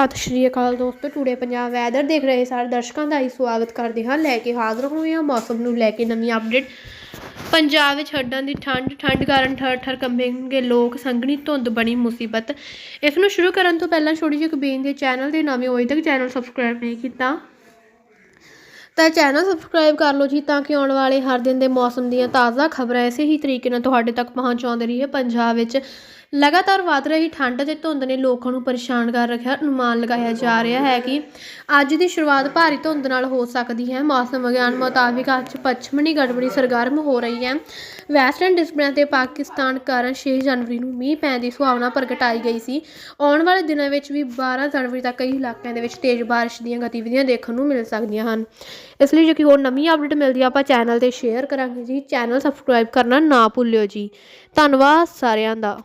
ਸਤਿ ਸ਼੍ਰੀ ਅਕਾਲ ਦੋਸਤੋ, today Punjab weather ਦੇਖ ਰਹੇ ਸਾਰੇ ਦਰਸ਼ਕਾਂ ਦਾ ਹੀ ਸਵਾਗਤ ਕਰਦੇ ਹਾਂ। ਲੈ ਕੇ ਹਾਜ਼ਰ ਹੋਏ ਹਾਂ ਮੌਸਮ ਨੂੰ ਲੈ ਕੇ ਨਵੀਂ ਅਪਡੇਟ ਪੰਜਾਬ ਵਿੱਚ ਹੱਡਾਂ ਦੀ ਠੰਡ ਠੰਡ ਕਾਰਨ ਠਰ ਠਰ ਕੰਬੇਂਗੇ ਲੋਕ, ਸੰਘਣੀ ਧੁੰਦ ਬਣੀ ਮੁਸੀਬਤ। ਇਸ ਨੂੰ ਸ਼ੁਰੂ ਕਰਨ ਤੋਂ ਪਹਿਲਾਂ ਛੋਟੀ ਜਿਹੀ ਇੱਕ ਦੇ ਚੈਨਲ ਦੇ ਨਵੇਂ ਹੋਏ ਤੱਕ ਚੈਨਲ ਸਬਸਕ੍ਰਾਈਬ ਨਹੀਂ ਕੀਤਾ। ਤਾਂ ਚੈਨਲ ਸਬਸਕ੍ਰਾਈਬ ਕਰ ਲਓ ਜੀ, ਤਾਂ ਕਿ ਆਉਣ ਵਾਲੇ ਹਰ ਦਿਨ ਦੇ ਮੌਸਮ ਦੀਆਂ ਤਾਜ਼ਾ ਖਬਰਾਂ ਇਸੇ ਹੀ ਤਰੀਕੇ ਨਾਲ ਤੁਹਾਡੇ ਤੱਕ ਪਹੁੰਚਾਉਂਦੇ ਰਹੀਏ। ਪੰਜਾਬ ਵਿੱਚ ਲਗਾਤਾਰ ਵਧ ਰਹੀ ਠੰਡ ਅਤੇ ਧੁੰਦ ਨੇ ਲੋਕਾਂ ਨੂੰ ਪਰੇਸ਼ਾਨ ਕਰ ਰੱਖਿਆ, ਅਨੁਮਾਨ ਲਗਾਇਆ ਜਾ ਰਿਹਾ ਹੈ ਕਿ ਅੱਜ ਦੀ ਸ਼ੁਰੂਆਤ ਭਾਰੀ ਧੁੰਦ ਨਾਲ ਹੋ ਸਕਦੀ ਹੈ। ਮੌਸਮ ਵਿਗਿਆਨ ਮੁਤਾਬਿਕ ਅੱਜ ਪੱਛਮੀ ਗੜਬੜੀ ਸਰਗਰਮ ਹੋ ਰਹੀ ਹੈ। ਵੈਸਟਰਨ ਡਿਸਟ੍ਰਿਕਟਾਂ ਤੇ ਪਾਕਿਸਤਾਨ ਕਾਰਨ 6 ਜਨਵਰੀ ਨੂੰ ਮੀਂਹ ਪੈਣ ਦੀ ਸੰਭਾਵਨਾ ਪ੍ਰਗਟਾਈ ਗਈ ਸੀ। ਆਉਣ ਵਾਲੇ ਦਿਨਾਂ ਵਿੱਚ ਵੀ 12 ਜਨਵਰੀ ਤੱਕ ਕਈ ਇਲਾਕਿਆਂ ਦੇ ਵਿੱਚ ਤੇਜ਼ ਬਾਰਿਸ਼ ਦੀਆਂ ਗਤੀਵਿਧੀਆਂ ਦੇਖਣ ਨੂੰ ਮਿਲ ਸਕਦੀਆਂ ਹਨ। ਇਸ ਲਈ ਜੇ ਕੋਈ ਹੋਰ ਨਵੀਂ ਅਪਡੇਟ ਮਿਲਦੀ ਆ, ਆਪਾਂ ਚੈਨਲ ਤੇ ਸ਼ੇਅਰ ਕਰਾਂਗੇ ਜੀ। ਚੈਨਲ ਸਬਸਕ੍ਰਾਈਬ ਕਰਨਾ ਨਾ ਭੁੱਲਿਓ ਜੀ। ਧੰਨਵਾਦ ਸਾਰਿਆਂ ਦਾ।